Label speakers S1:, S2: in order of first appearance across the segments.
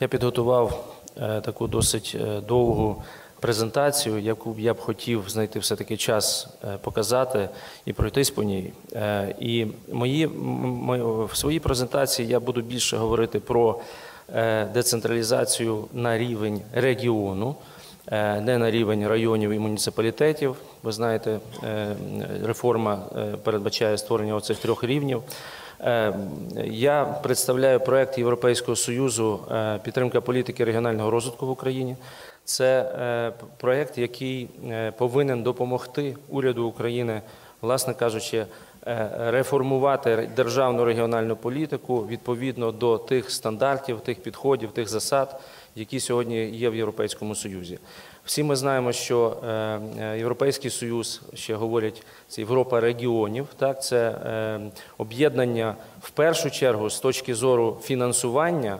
S1: Я підготував е, таку досить е, довгу презентацію, яку я б хотів знайти все-таки час е, показати і пройтись по ній. І мої, в своїй презентації я буду більше говорити про децентралізацію на рівень регіону, не на рівень районів і муніципалітетів. Ви знаєте, реформа передбачає створення оцих трьох рівнів. Е, Я представляю проект Європейського союзу е, підтримка політики регіонального розвитку в Україні. Це е, проект, який повинен допомогти уряду України, власне кажучи, реформувати державну регіональну політику відповідно до тих стандартів, тих підходів, тих засад, які сьогодні є в Європейському Союзі. Всі ми знаємо, що е, е, Європейський Союз, ще говорять, це Європа регіонів, так, це е, об'єднання в першу чергу з точки зору фінансування,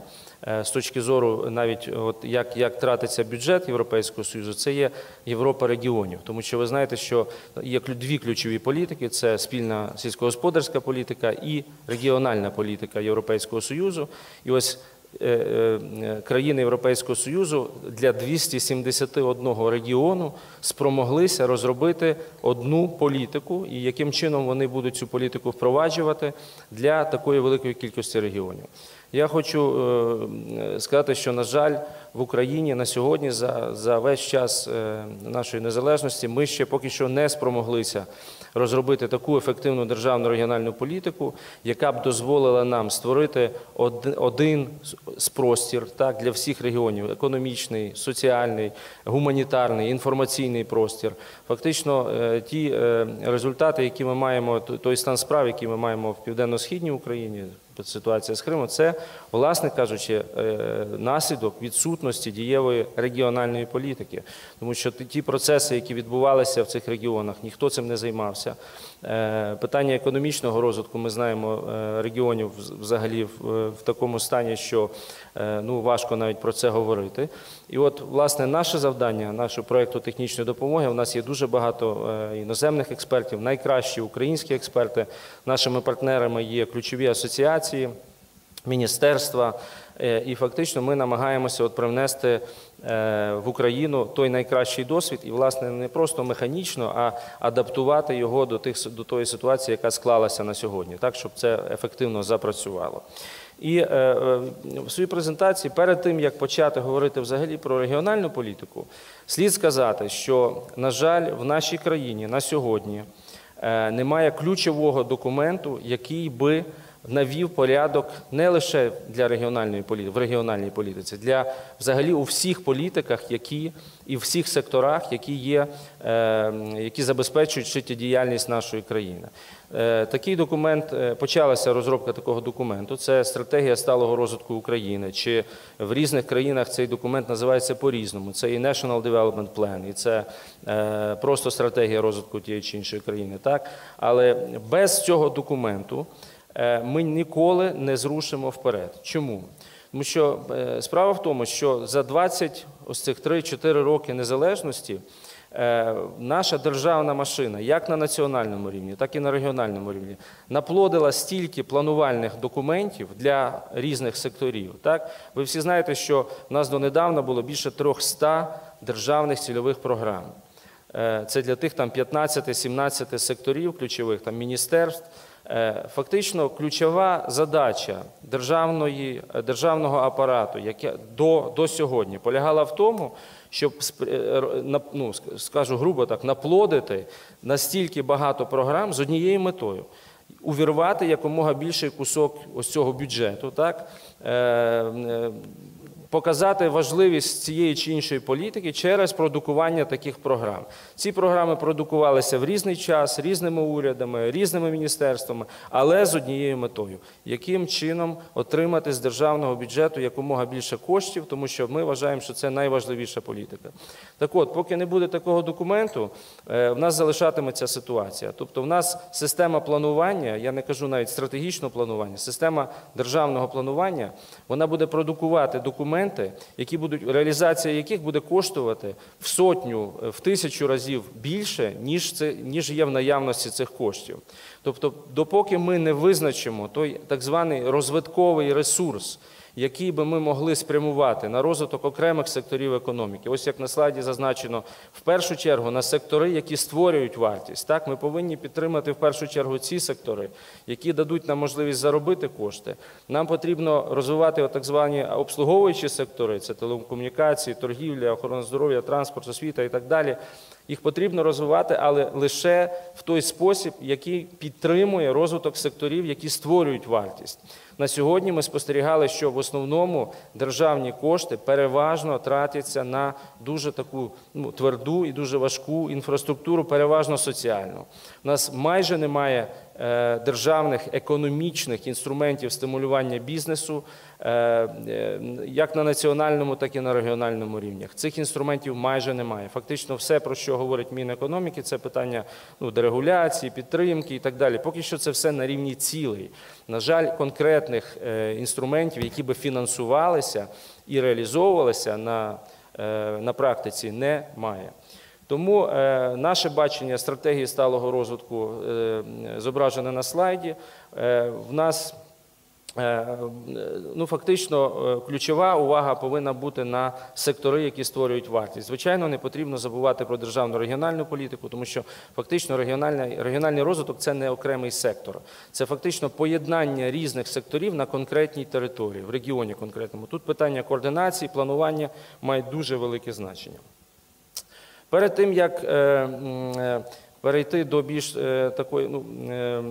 S1: з точки зору навіть от як, як тратиться бюджет Європейського Союзу, це є Європа регіонів. Тому що ви знаєте, що є дві ключові політики: це спільна сільськогосподарська політика і регіональна політика Європейського Союзу. І ось країни Європейського Союзу для 271 регіону спромоглися розробити одну політику, і яким чином вони будуть цю політику впроваджувати для такої великої кількості регіонів. Я хочу е, сказати, що, на жаль, в Україні на сьогодні за, за весь час е, нашої незалежності ми ще поки що не спромоглися розробити таку ефективну державну регіональну політику, яка б дозволила нам створити один, з простір так, для всіх регіонів: економічний, соціальний, гуманітарний, інформаційний простір. Фактично, е, ті е, результати, які ми маємо, той стан справ, який ми маємо в південно-східній Україні. Ситуація з Кримом, це, власне кажучи, е, наслідок відсутності дієвої регіональної політики. Тому що ті- процеси, які відбувалися в цих регіонах, ніхто цим не займався. Е, Питання економічного розвитку, ми знаємо, е, регіонів взагалі в, такому стані, що ну, важко навіть про це говорити. І от, власне, наше завдання, нашого проєкту технічної допомоги, у нас є дуже багато е, іноземних експертів, найкращі українські експерти. Нашими партнерами є ключові асоціації, міністерства. Е, І фактично ми намагаємося от привнести е, в Україну той найкращий досвід, і, власне, не просто механічно, а адаптувати його до, тих, до тої ситуації, яка склалася на сьогодні, так, щоб це ефективно запрацювало. І е, в своїй презентації, перед тим як почати говорити взагалі про регіональну політику, слід сказати, що, на жаль, в нашій країні на сьогодні немає ключового документу, який би навів порядок не лише для регіональної політики, в регіональній політиці, для взагалі у всіх політиках, які і в всіх секторах, які є, е, які забезпечують життєдіяльність нашої країни. Е, Такий документ е, почалася розробка такого документу. Це стратегія сталого розвитку України. Чи в різних країнах цей документ називається по-різному. Це і National Development Plan, і це е, просто стратегія розвитку тієї чи іншої країни. Так, але без цього документу ми ніколи не зрушимо вперед. Чому? Тому що е, справа в тому, що за 20 ось цих 3-4 роки незалежності е, наша державна машина, як на національному рівні, так і на регіональному рівні, наплодила стільки планувальних документів для різних секторів. Так? Ви всі знаєте, що в нас донедавна було більше 300 державних цільових програм. Е, Це для тих там 15-17 секторів ключових там міністерств. Е, Фактично, ключова задача державної, е, державного апарату, яке до, до сьогодні полягала в тому, щоб е, ну, скажу грубо так, наплодити настільки багато програм з однією метою. Увірвати якомога більший кусок ось цього бюджету, так? Показати важливість цієї чи іншої політики через продукування таких програм. Ці програми продукувалися в різний час, різними урядами, різними міністерствами, але з однією метою, яким чином отримати з державного бюджету якомога більше коштів, тому що ми вважаємо, що це найважливіша політика. Так от, поки не буде такого документу, е, в нас залишатиметься ситуація. Тобто, в нас система планування, я не кажу навіть стратегічного планування, система державного планування, вона буде продукувати документи, які будуть реалізація яких буде коштувати в сотню, е, в тисячу разів більше, ніж це ніж є в наявності цих коштів. Тобто, допоки ми не визначимо той так званий розвитковий ресурс, який би ми могли спрямувати на розвиток окремих секторів економіки. Ось як на слайді зазначено, в першу чергу на сектори, які створюють вартість. Так, ми повинні підтримати в першу чергу ці сектори, які дадуть нам можливість заробити кошти. Нам потрібно розвивати так звані обслуговуючі сектори, це телекомунікації, торгівля, охорона здоров'я, транспорт, освіта і так далі. Їх потрібно розвивати, але лише в той спосіб, який підтримує розвиток секторів, які створюють вартість. На сьогодні ми спостерігали, що в основному державні кошти переважно тратяться на дуже таку ну, тверду і дуже важку інфраструктуру, переважно соціальну. У нас майже немає е, державних економічних інструментів стимулювання бізнесу, як на національному, так і на регіональному рівнях. Цих інструментів майже немає. Фактично, все, про що говорить Мінекономіки, це питання ну, дерегуляції, підтримки і так далі. Поки що це все на рівні цілей. На жаль, конкретних е, інструментів, які би фінансувалися і реалізовувалися на, е, на практиці, немає. Тому е, наше бачення стратегії сталого розвитку е, зображене на слайді. Е, в нас Е, ну, фактично е, ключова увага повинна бути на сектори, які створюють вартість. Звичайно, не потрібно забувати про державну регіональну політику, тому що фактично регіональний, розвиток це не окремий сектор, це фактично поєднання різних секторів на конкретній території, в регіоні конкретному. Тут питання координації, планування мають дуже велике значення. Перед тим як е, е, перейти до більш е, такої ну, е, е,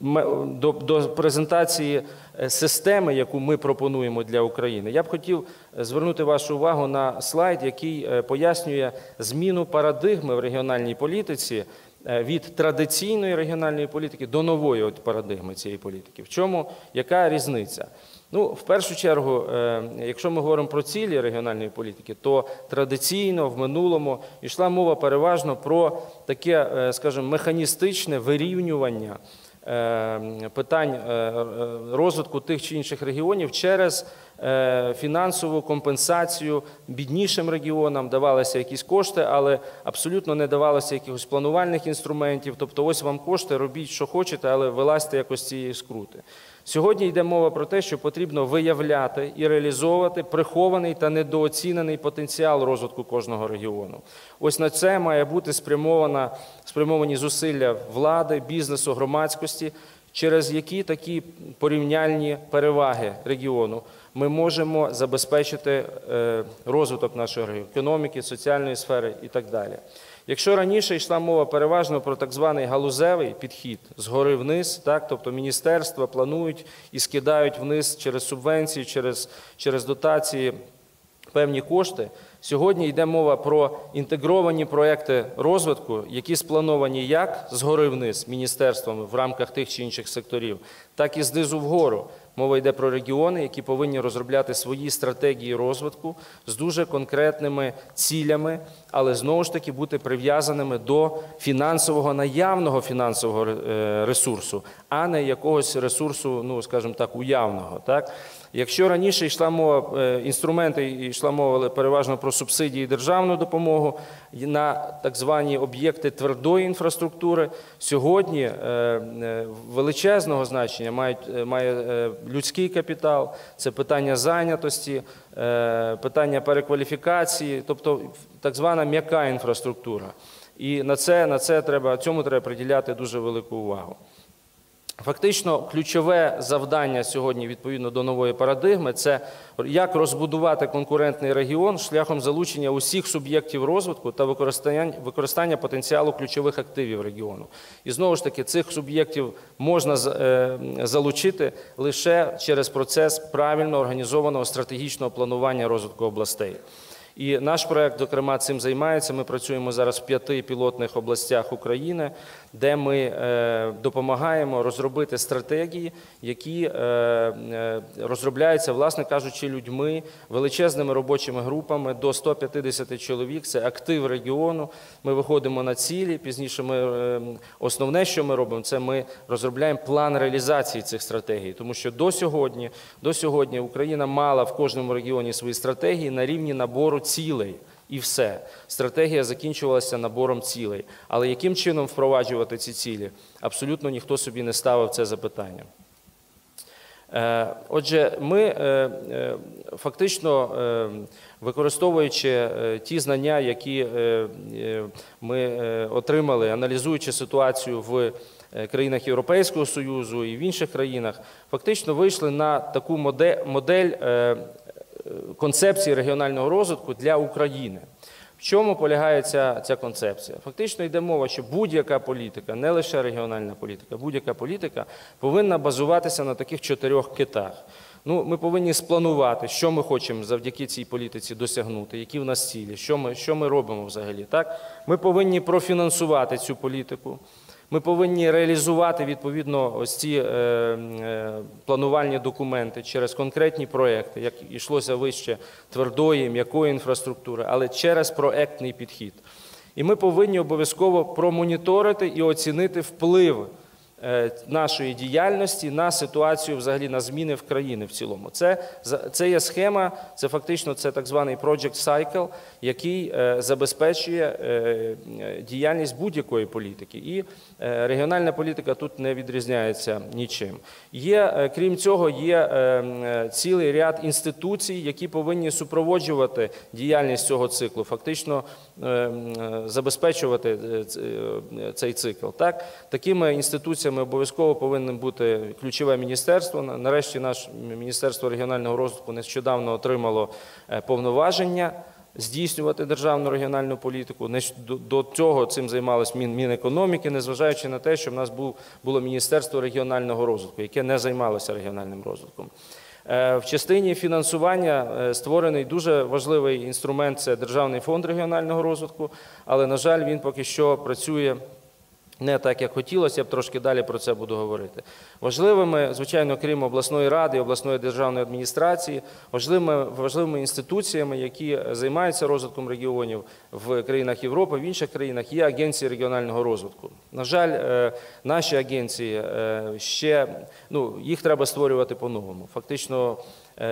S1: до, до презентації е, системи, яку ми пропонуємо для України, я б хотів е, звернути вашу увагу на слайд, який е, пояснює зміну парадигми в регіональній політиці від традиційної регіональної політики до нової от парадигми цієї політики. В чому яка різниця? Ну, в першу чергу, якщо ми говоримо про цілі регіональної політики, то традиційно в минулому йшла мова переважно про таке, скажімо, механістичне вирівнювання. Е, питань е, розвитку тих чи інших регіонів через е, фінансову компенсацію біднішим регіонам давалися якісь кошти, але абсолютно не давалося якихось планувальних інструментів. Тобто, ось вам кошти, робіть, що хочете, але вилазьте якось цієї скрути. Сьогодні йде мова про те, що потрібно виявляти і реалізовувати прихований та недооцінений потенціал розвитку кожного регіону. Ось на це має бути спрямована, спрямовані зусилля влади, бізнесу, громадськості, через які такі порівняльні переваги регіону ми можемо забезпечити е, розвиток нашої економіки, соціальної сфери і так далі. Якщо раніше йшла мова переважно про так званий галузевий підхід згори вниз, так, тобто міністерства планують і скидають вниз через субвенції, через, через дотації певні кошти. Сьогодні йде мова про інтегровані проекти розвитку, які сплановані як згори вниз міністерствами в рамках тих чи інших секторів, так і знизу вгору. Мова йде про регіони, які повинні розробляти свої стратегії розвитку з дуже конкретними цілями, але знову ж таки бути прив'язаними до фінансового наявного фінансового е, ресурсу, а не якогось ресурсу, ну скажімо так, уявного. Так? Якщо раніше йшла мова е, інструменти, йшла мова переважно про субсидії і державну допомогу на так звані об'єкти твердої інфраструктури, сьогодні е, величезного значення мають, має людський капітал, це питання зайнятості, питання перекваліфікації, тобто так звана м'яка інфраструктура. І на це, на це треба, цьому треба приділяти дуже велику увагу. Фактично, ключове завдання сьогодні відповідно до нової парадигми це як розбудувати конкурентний регіон шляхом залучення усіх суб'єктів розвитку та використання використання потенціалу ключових активів регіону. І знову ж таки, цих суб'єктів можна е, залучити лише через процес правильно організованого стратегічного планування розвитку областей. І наш проект, зокрема, цим займається. Ми працюємо зараз в п'яти пілотних областях України, де ми е, допомагаємо розробити стратегії, які е, е, розробляються, власне кажучи, людьми, величезними робочими групами до 150 чоловік. Це актив регіону. Ми виходимо на цілі. Пізніше ми основне, що ми робимо, це ми розробляємо план реалізації цих стратегій, тому що до сьогодні, до сьогодні Україна мала в кожному регіоні свої стратегії на рівні набору цілей. І все. Стратегія закінчувалася набором цілей. Але яким чином впроваджувати ці цілі? Абсолютно ніхто собі не ставив це запитання. Е, Отже, ми е, е, фактично використовуючи ті знання, які ми отримали, аналізуючи ситуацію в країнах Європейського Союзу і в інших країнах, фактично вийшли на таку модель концепції регіонального розвитку для України. В чому полягає ця, ця концепція? Фактично йде мова, що будь-яка політика, не лише регіональна політика, будь-яка політика повинна базуватися на таких чотирьох китах. Ну, ми повинні спланувати, що ми хочемо завдяки цій політиці досягнути, які в нас цілі, що ми, що ми робимо взагалі. Так? Ми повинні профінансувати цю політику. Ми повинні реалізувати відповідно ось ці е, е, планувальні документи через конкретні проекти, як йшлося вище твердої, м'якої інфраструктури, але через проектний підхід. І ми повинні обов'язково промоніторити і оцінити вплив нашої діяльності на ситуацію, взагалі на зміни в країні в цілому. Це, це є схема, це фактично це так званий Project Cycle, який е, забезпечує е, е, діяльність будь-якої політики. І е, регіональна політика тут не відрізняється нічим. Є, е, крім цього, є е, е, цілий ряд інституцій, які повинні супроводжувати діяльність цього циклу, фактично е, м, е, забезпечувати е, е, цей цикл. Так? Такими інституціями обов'язково повинно бути ключове міністерство. Нарешті наше Міністерство регіонального розвитку нещодавно отримало е, повноваження здійснювати державну регіональну політику. До цього цим займалось Мінекономіки, незважаючи на те, що в нас було Міністерство регіонального розвитку, яке не займалося регіональним розвитком. Е, В частині фінансування е, створений дуже важливий інструмент це Державний фонд регіонального розвитку, але, на жаль, він поки що працює не так, як хотілося, б трошки далі про це буду говорити. Важливими, звичайно, крім обласної ради, обласної державної адміністрації, важливими, важливими інституціями, які займаються розвитком регіонів в країнах Європи, в інших країнах, є агенції регіонального розвитку. На жаль, е, наші агенції е, ще ну, їх треба створювати по-новому. Фактично,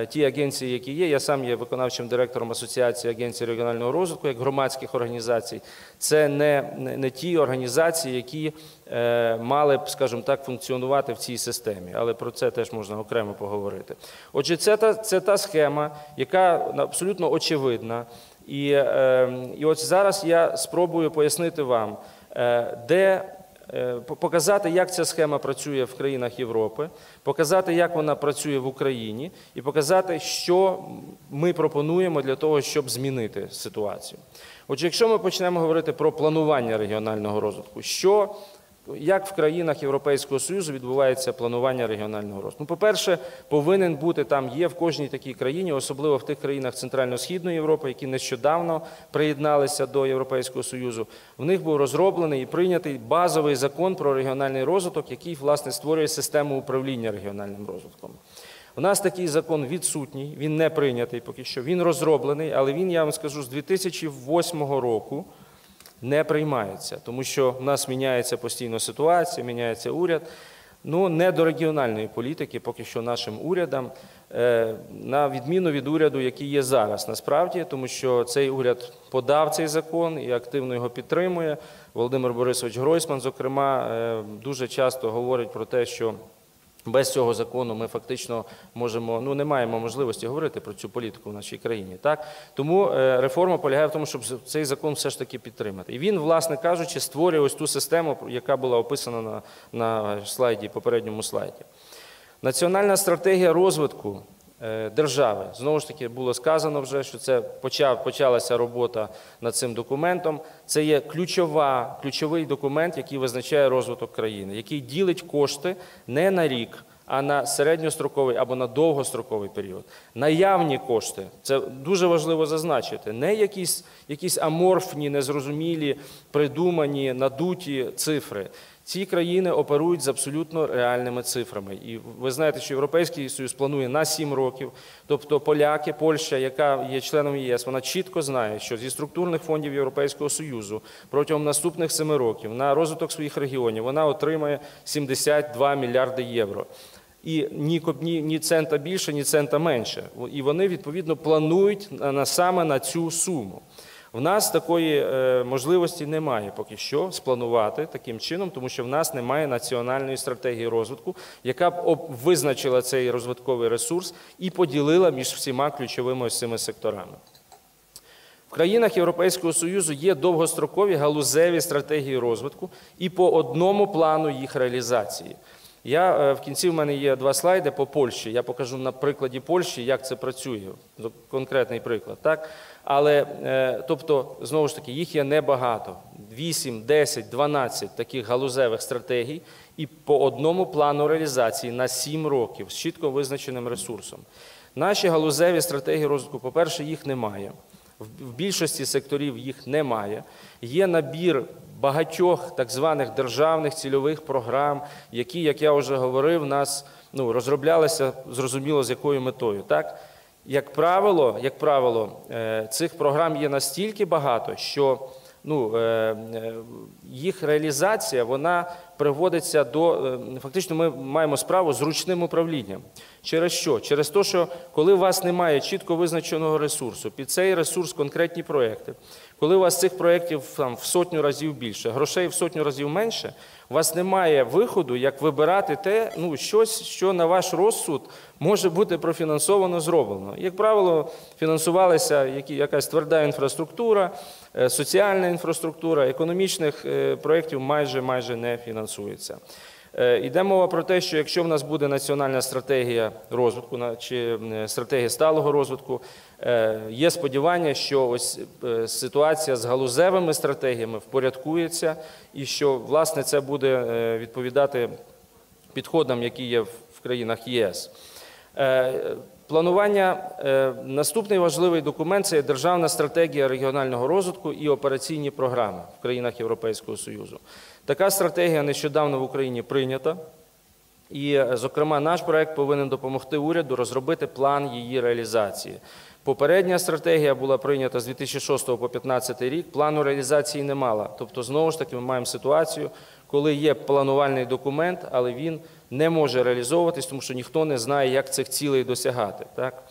S1: ті агенції, які є, я сам є виконавчим директором Асоціації агенцій регіонального розвитку як громадських організацій. Це не, не, не ті організації, які е, мали б, скажімо так, функціонувати в цій системі, але про це теж можна окремо поговорити. Отже, це та, це та схема, яка абсолютно очевидна. І, е, і от зараз я спробую пояснити вам, е, де е, показати, як ця схема працює в країнах Європи, показати, як вона працює в Україні, і показати, що ми пропонуємо для того, щоб змінити ситуацію. Отже, якщо ми почнемо говорити про планування регіонального розвитку, що як в країнах Європейського Союзу відбувається планування регіонального розвитку? Ну, по-перше, повинен бути там, є в кожній такій країні, особливо в тих країнах Центрально-Східної Європи, які нещодавно приєдналися до Європейського Союзу. В них був розроблений і прийнятий базовий закон про регіональний розвиток, який власне створює систему управління регіональним розвитком. У нас такий закон відсутній, він не прийнятий поки що. Він розроблений, але він, я вам скажу, з 2008 року не приймається, тому що в нас міняється постійно ситуація, міняється уряд. Ну, не до регіональної політики, поки що нашим урядам, е, на відміну від уряду, який є зараз, насправді, тому що цей уряд подав цей закон і активно його підтримує. Володимир Борисович Гройсман, зокрема, е, дуже часто говорить про те, що без цього закону ми фактично можемо, ну не маємо можливості говорити про цю політику в нашій країні. Так тому е, реформа полягає в тому, щоб цей закон все ж таки підтримати. І він, власне кажучи, створює ось ту систему, яка була описана на, на слайді, попередньому слайді. Національна стратегія розвитку держави. Знову ж таки, було сказано вже, що це почав, почалася робота над цим документом. Це є ключова, ключовий документ, який визначає розвиток країни, який ділить кошти не на рік, а на середньостроковий або на довгостроковий період. Наявні кошти, це дуже важливо зазначити, не якісь, якісь аморфні, незрозумілі, придумані, надуті цифри. Ці країни оперують з абсолютно реальними цифрами. І ви знаєте, що Європейський Союз планує на 7 років. Тобто поляки, Польща, яка є членом ЄС, вона чітко знає, що зі структурних фондів Європейського Союзу протягом наступних 7 років на розвиток своїх регіонів вона отримає 72 мільярди євро. І ні, ні, ні цента більше, ні цента менше. І вони відповідно планують на саме на цю суму. В нас такої е, можливості немає поки що спланувати таким чином, тому що в нас немає національної стратегії розвитку, яка б визначила цей розвитковий ресурс і поділила між всіма ключовими ось цими секторами. В країнах Європейського Союзу є довгострокові галузеві стратегії розвитку і по одному плану їх реалізації. Я е, в кінці в мене є два слайди по Польщі. Я покажу на прикладі Польщі, як це працює. Конкретний приклад. Так? Але, е, тобто, знову ж таки, їх є небагато. 8, 10, 12 таких галузевих стратегій і по одному плану реалізації на 7 років з чітко визначеним ресурсом. Наші галузеві стратегії розвитку, по-перше, їх немає. В більшості секторів їх немає. Є набір багатьох так званих державних цільових програм, які, як я вже говорив, нас ну, розроблялися зрозуміло з якою метою. Так? Як правило, як правило, е, цих програм є настільки багато, що ну, е, е, їх реалізація вона приводиться до е, фактично, ми маємо справу з ручним управлінням. Через що? Через те, що коли у вас немає чітко визначеного ресурсу, під цей ресурс конкретні проекти, коли у вас цих проєктів там, в сотню разів більше, грошей в сотню разів менше, у вас немає виходу, як вибирати те, ну, щось, що на ваш розсуд може бути профінансовано, зроблено. Як правило, фінансувалася якась тверда інфраструктура, соціальна інфраструктура, економічних е, проєктів майже майже не фінансується. Е, Йде мова про те, що якщо в нас буде національна стратегія розвитку чи е, стратегія сталого розвитку, е, є сподівання, що ось е, ситуація з галузевими стратегіями впорядкується, і що власне це буде е, відповідати підходам, які є в країнах ЄС. Планування е, наступний важливий документ це Державна стратегія регіонального розвитку і операційні програми в країнах Європейського Союзу. Така стратегія нещодавно в Україні прийнята. І, е, зокрема, наш проект повинен допомогти уряду розробити план її реалізації. Попередня стратегія була прийнята з 2006 по 2015 рік. Плану реалізації не мала. Тобто, знову ж таки, ми маємо ситуацію, коли є планувальний документ, але він не може реалізовуватись, тому що ніхто не знає, як цих цілей досягати. Так?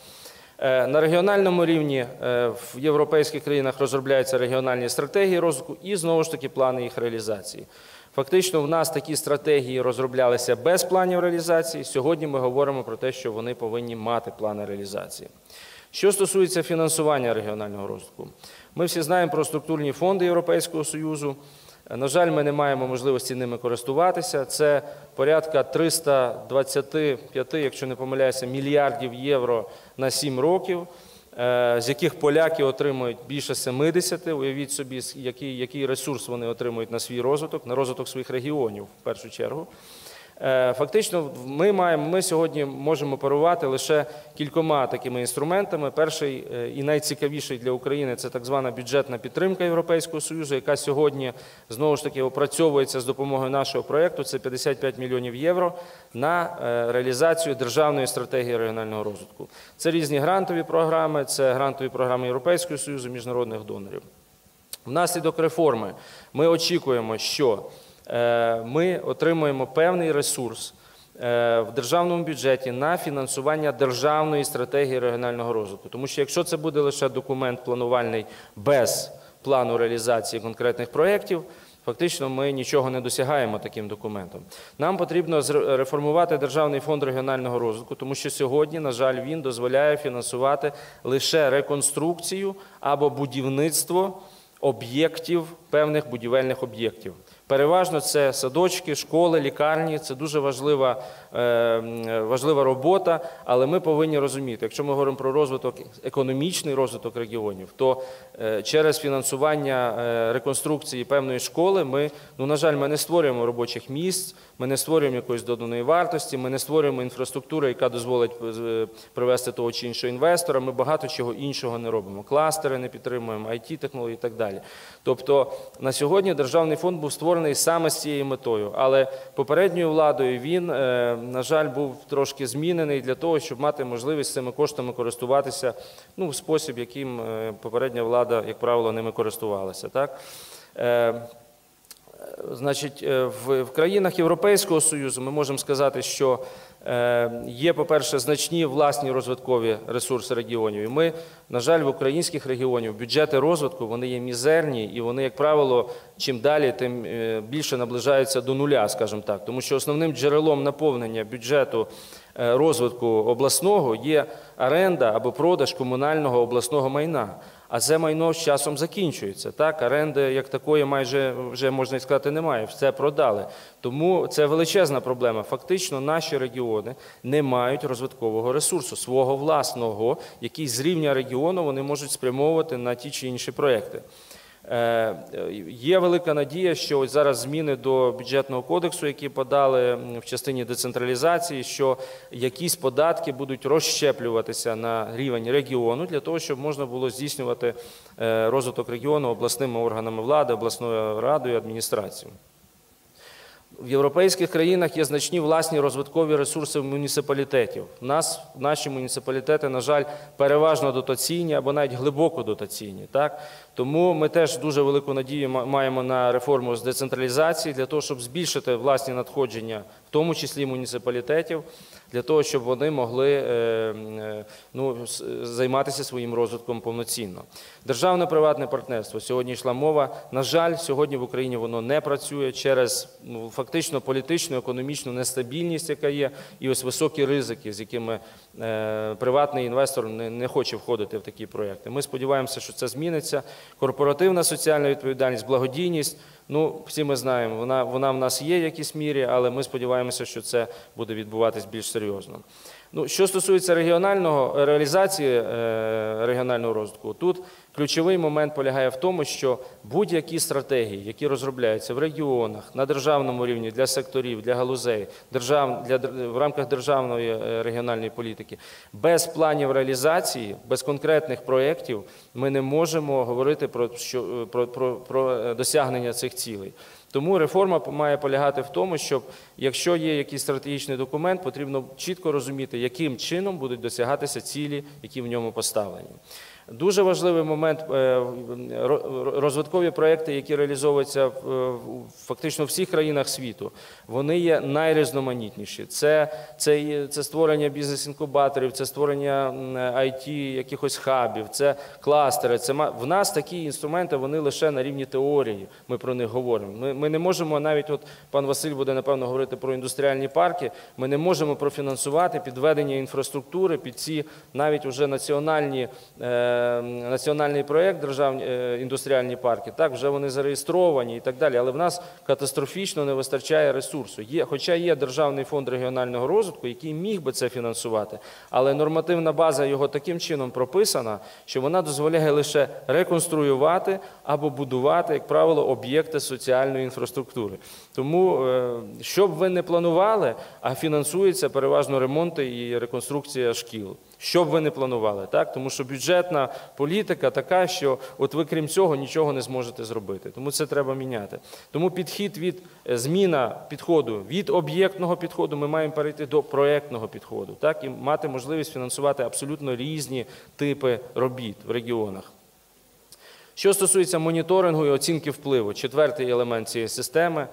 S1: Е, На регіональному рівні е, в європейських країнах розробляються регіональні стратегії розвитку і знову ж таки плани їх реалізації. Фактично, в нас такі стратегії розроблялися без планів реалізації. Сьогодні ми говоримо про те, що вони повинні мати плани реалізації. Що стосується фінансування регіонального розвитку, ми всі знаємо про структурні фонди Європейського Союзу. На жаль, ми не маємо можливості ними користуватися. Це порядка 325, якщо не помиляюся, мільярдів євро на 7 років, е, з яких поляки отримують більше 70. Уявіть собі, який, який ресурс вони отримують на свій розвиток, на розвиток своїх регіонів в першу чергу. Е, Фактично, ми маємо ми сьогодні можемо оперувати лише кількома такими інструментами. Перший е, і найцікавіший для України це так звана бюджетна підтримка Європейського союзу, яка сьогодні знову ж таки опрацьовується з допомогою нашого проєкту. Це 55 мільйонів євро на е, реалізацію державної стратегії регіонального розвитку. Це різні грантові програми, це грантові програми Європейського союзу, міжнародних донорів. Внаслідок реформи ми очікуємо, що ми отримуємо певний ресурс е, в державному бюджеті на фінансування державної стратегії регіонального розвитку. Тому що якщо це буде лише документ планувальний без плану реалізації конкретних проєктів, фактично ми нічого не досягаємо таким документом. Нам потрібно реформувати Державний фонд регіонального розвитку, тому що сьогодні, на жаль, він дозволяє фінансувати лише реконструкцію або будівництво об'єктів, певних будівельних об'єктів. Переважно це садочки, школи, лікарні. Це дуже важлива, е, важлива робота, але ми повинні розуміти, якщо ми говоримо про розвиток, економічний розвиток регіонів, то е, через фінансування е, реконструкції певної школи ми, ну, на жаль, ми не створюємо робочих місць, ми не створюємо якоїсь доданої вартості, ми не створюємо інфраструктуру, яка дозволить привести того чи іншого інвестора. Ми багато чого іншого не робимо. Кластери не підтримуємо, it технології і так далі. Тобто на сьогодні державний фонд був створений саме з цією метою, але попередньою владою він, е, на жаль, був трошки змінений для того, щоб мати можливість цими коштами користуватися ну, в спосіб, яким е, попередня влада, як правило, ними користувалася. Так? Е, Значить, в, країнах Європейського Союзу ми можемо сказати, що є, по-перше, значні власні розвиткові ресурси регіонів. І ми, на жаль, в українських регіонів бюджети розвитку вони є мізерні, і вони, як правило, чим далі, тим е, більше наближаються до нуля, скажімо так. Тому що основним джерелом наповнення бюджету е, розвитку обласного є оренда або продаж комунального обласного майна. А це майно з часом закінчується. Так, оренди як такої майже вже можна сказати немає. Все продали. Тому це величезна проблема. Фактично, наші регіони не мають розвиткового ресурсу свого власного, який з рівня регіону вони можуть спрямовувати на ті чи інші проекти. Е, Є велика надія, що ось зараз зміни до бюджетного кодексу, які подали в частині децентралізації, що якісь податки будуть розщеплюватися на рівень регіону для того, щоб можна було здійснювати е, розвиток регіону обласними органами влади, обласною радою, адміністрацією. В європейських країнах є значні власні розвиткові ресурси муніципалітетів. У нас наші муніципалітети, на жаль, переважно дотаційні або навіть глибоко дотаційні. Так? Тому ми теж дуже велику надію маємо на реформу з децентралізації для того, щоб збільшити власні надходження, тому числі муніципалітетів, для того, щоб вони могли е, е, ну, займатися своїм розвитком повноцінно. Державно-приватне партнерство. Сьогодні йшла мова. На жаль, сьогодні в Україні воно не працює через ну, фактично політичну, економічну нестабільність, яка є, і ось високі ризики, з якими е, приватний інвестор не, не хоче входити в такі проекти. Ми сподіваємося, що це зміниться. Корпоративна соціальна відповідальність, благодійність. Ну, всі ми знаємо, вона, вона в нас є в якійсь мірі, але ми сподіваємося, що це буде відбуватись більш серйозно. Ну, що стосується регіонального реалізації е, регіонального розвитку, тут ключовий момент полягає в тому, що будь-які стратегії, які розробляються в регіонах на державному рівні для секторів, для галузей, держав, для, в рамках державної е, регіональної політики, без планів реалізації, без конкретних проєктів, ми не можемо говорити про, що, про, про, про е, досягнення цих цілей. Тому реформа має полягати в тому, щоб якщо є якийсь стратегічний документ, потрібно чітко розуміти, яким чином будуть досягатися цілі, які в ньому поставлені. Дуже важливий момент е, розвиткові проекти, які реалізовуються в- фактично в всіх країнах світу, вони є найрізноманітніші. Це, це, це створення бізнес-інкубаторів, це створення IT, якихось хабів, це кластери. Це в нас такі інструменти вони лише на рівні теорії. Ми про них говоримо. Ми, ми не можемо навіть, от пан Василь буде напевно говорити про індустріальні парки. Ми не можемо профінансувати підведення інфраструктури під ці навіть уже національні е, національний проєкт державні е, індустріальні парки. Так вже вони зареєстровані і так далі. Але в нас катастрофічно не вистачає ресурсу. Є, хоча є державний фонд регіонального розвитку, який міг би це фінансувати, але нормативна база його таким чином прописана, що вона дозволяє лише реконструювати або будувати, як правило, об'єкти соціальної інфраструктури. Тому, е, що б ви не планували, а фінансується переважно ремонти і реконструкція шкіл. Що б ви не планували, так? Тому що бюджетна політика така, що от ви крім цього нічого не зможете зробити. Тому це треба міняти. Тому підхід від е, зміна підходу від об'єктного підходу ми маємо перейти до проєктного підходу, так і мати можливість фінансувати абсолютно різні типи робіт в регіонах. Що стосується моніторингу і оцінки впливу, четвертий елемент цієї системи.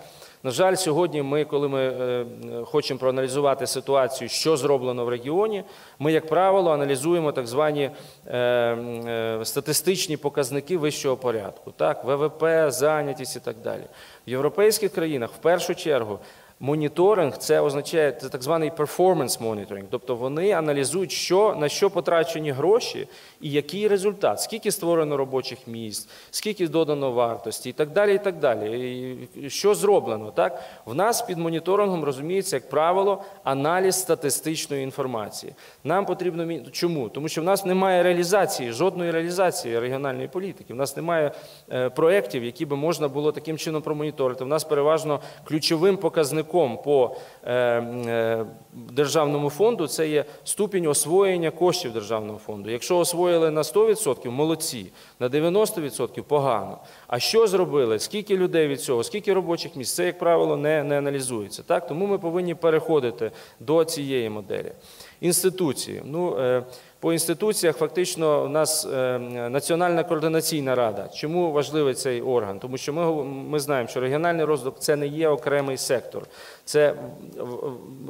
S1: На жаль, сьогодні ми, коли ми е, хочемо проаналізувати ситуацію, що зроблено в регіоні, ми, як правило, аналізуємо так звані е, е, статистичні показники вищого порядку, так, ВВП, зайнятість і так далі. В європейських країнах в першу чергу Моніторинг це означає це так званий performance monitoring, тобто вони аналізують, що, на що потрачені гроші і який результат, скільки створено робочих місць, скільки додано вартості і так далі. і так далі. І що зроблено? Так? В нас під моніторингом розуміється, як правило, аналіз статистичної інформації. Нам потрібно чому? Тому що в нас немає реалізації, жодної реалізації регіональної політики. В нас немає е, проєктів, які би можна було таким чином промоніторити. В нас переважно ключовим показником по е, е, державному фонду це є ступінь освоєння коштів державного фонду. Якщо освоїли на 100%, молодці, на 90% погано. А що зробили? Скільки людей від цього, скільки робочих місць? Це, як правило, не, не аналізується. Так? Тому ми повинні переходити до цієї моделі. Інституції. Ну, е, По інституціях фактично у нас е, Національна координаційна рада. Чому важливий цей орган? Тому що ми, ми знаємо, що регіональний розвиток це не є окремий сектор. Це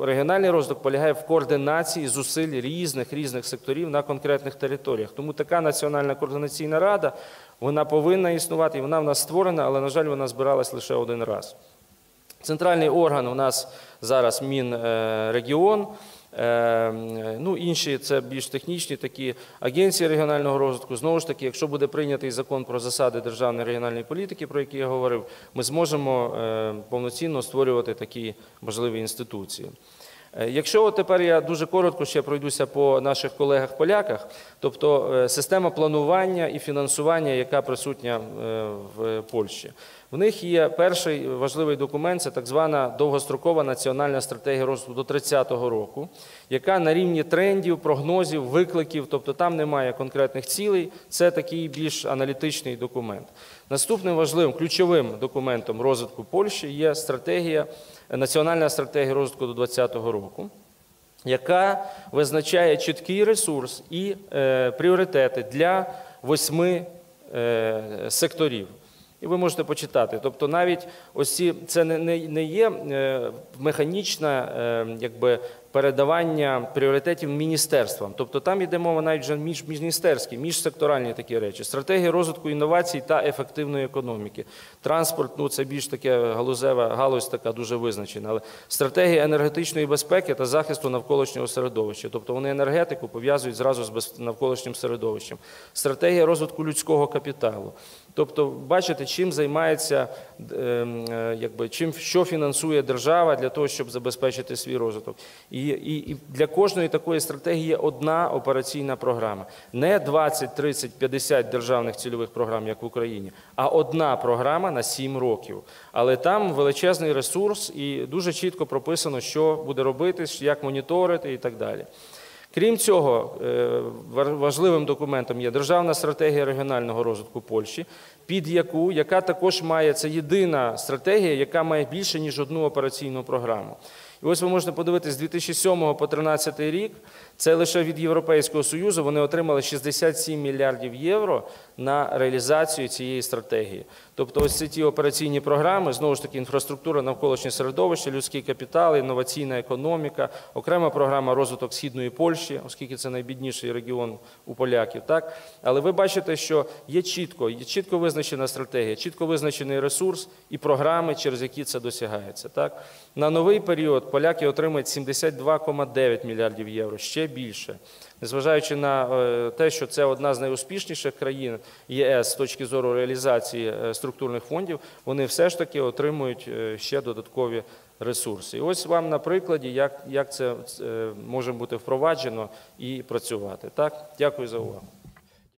S1: регіональний розвиток полягає в координації зусиль різних різних секторів на конкретних територіях. Тому така національна координаційна рада вона повинна існувати, і вона в нас створена, але на жаль, вона збиралась лише один раз. Центральний орган у нас зараз Мінрегіон. Ну, інші це більш технічні такі агенції регіонального розвитку. Знову ж таки, якщо буде прийнятий закон про засади державної регіональної політики, про який я говорив, ми зможемо е, повноцінно створювати такі важливі інституції. Е, Якщо от тепер я дуже коротко ще пройдуся по наших колегах-поляках, тобто е, система планування і фінансування, яка присутня е, в Польщі. В них є перший важливий документ, це так звана довгострокова національна стратегія розвитку до 30-го року, яка на рівні трендів, прогнозів, викликів, тобто там немає конкретних цілей, це такий більш аналітичний документ. Наступним важливим ключовим документом розвитку Польщі є стратегія, національна стратегія розвитку до 2020 року яка визначає чіткий ресурс і е, пріоритети для восьми е, секторів. І ви можете почитати. Тобто, навіть ось ці це не, не, не є механічна, е, якби, передавання пріоритетів міністерствам. Тобто там йде мова навіть вже між міжміністерські, міжсекторальні такі речі. Стратегія розвитку інновацій та ефективної економіки. Транспорт, ну це більш таке галузева галузь, така дуже визначена. Але стратегія енергетичної безпеки та захисту навколишнього середовища. Тобто вони енергетику пов'язують зразу з навколишнім середовищем. Стратегія розвитку людського капіталу. Тобто, бачите, чим займається, ем, е, якби, чим, що фінансує держава для того, щоб забезпечити свій розвиток. І, і, і для кожної такої стратегії є одна операційна програма. Не 20, 30, 50 державних цільових програм, як в Україні, а одна програма на 7 років. Але там величезний ресурс і дуже чітко прописано, що буде робитись, як моніторити і так далі. Крім цього, е, важливим документом є Державна стратегія регіонального розвитку Польщі, під яку, яка також має, це єдина стратегія, яка має більше, ніж одну операційну програму. І ось ви можете подивитися, з 2007 по 2013 рік, це лише від Європейського Союзу, вони отримали 67 мільярдів євро на реалізацію цієї стратегії. Тобто ось ці ті операційні програми, знову ж таки, інфраструктура, навколишнє середовище, людський капітал, інноваційна економіка, окрема програма розвиток Східної Польщі, оскільки це найбідніший регіон у поляків. Так? Але ви бачите, що є чітко, є чітко визначена стратегія, чітко визначений ресурс і програми, через які це досягається. Так? На новий період поляки отримають 72,9 мільярдів євро, ще більше. Незважаючи на е, те, що це одна з найуспішніших країн ЄС з точки зору реалізації е, структурних фондів, вони все ж таки отримують е, ще додаткові ресурси. І ось вам на прикладі, як, як це може бути впроваджено і працювати. Так? Дякую за увагу.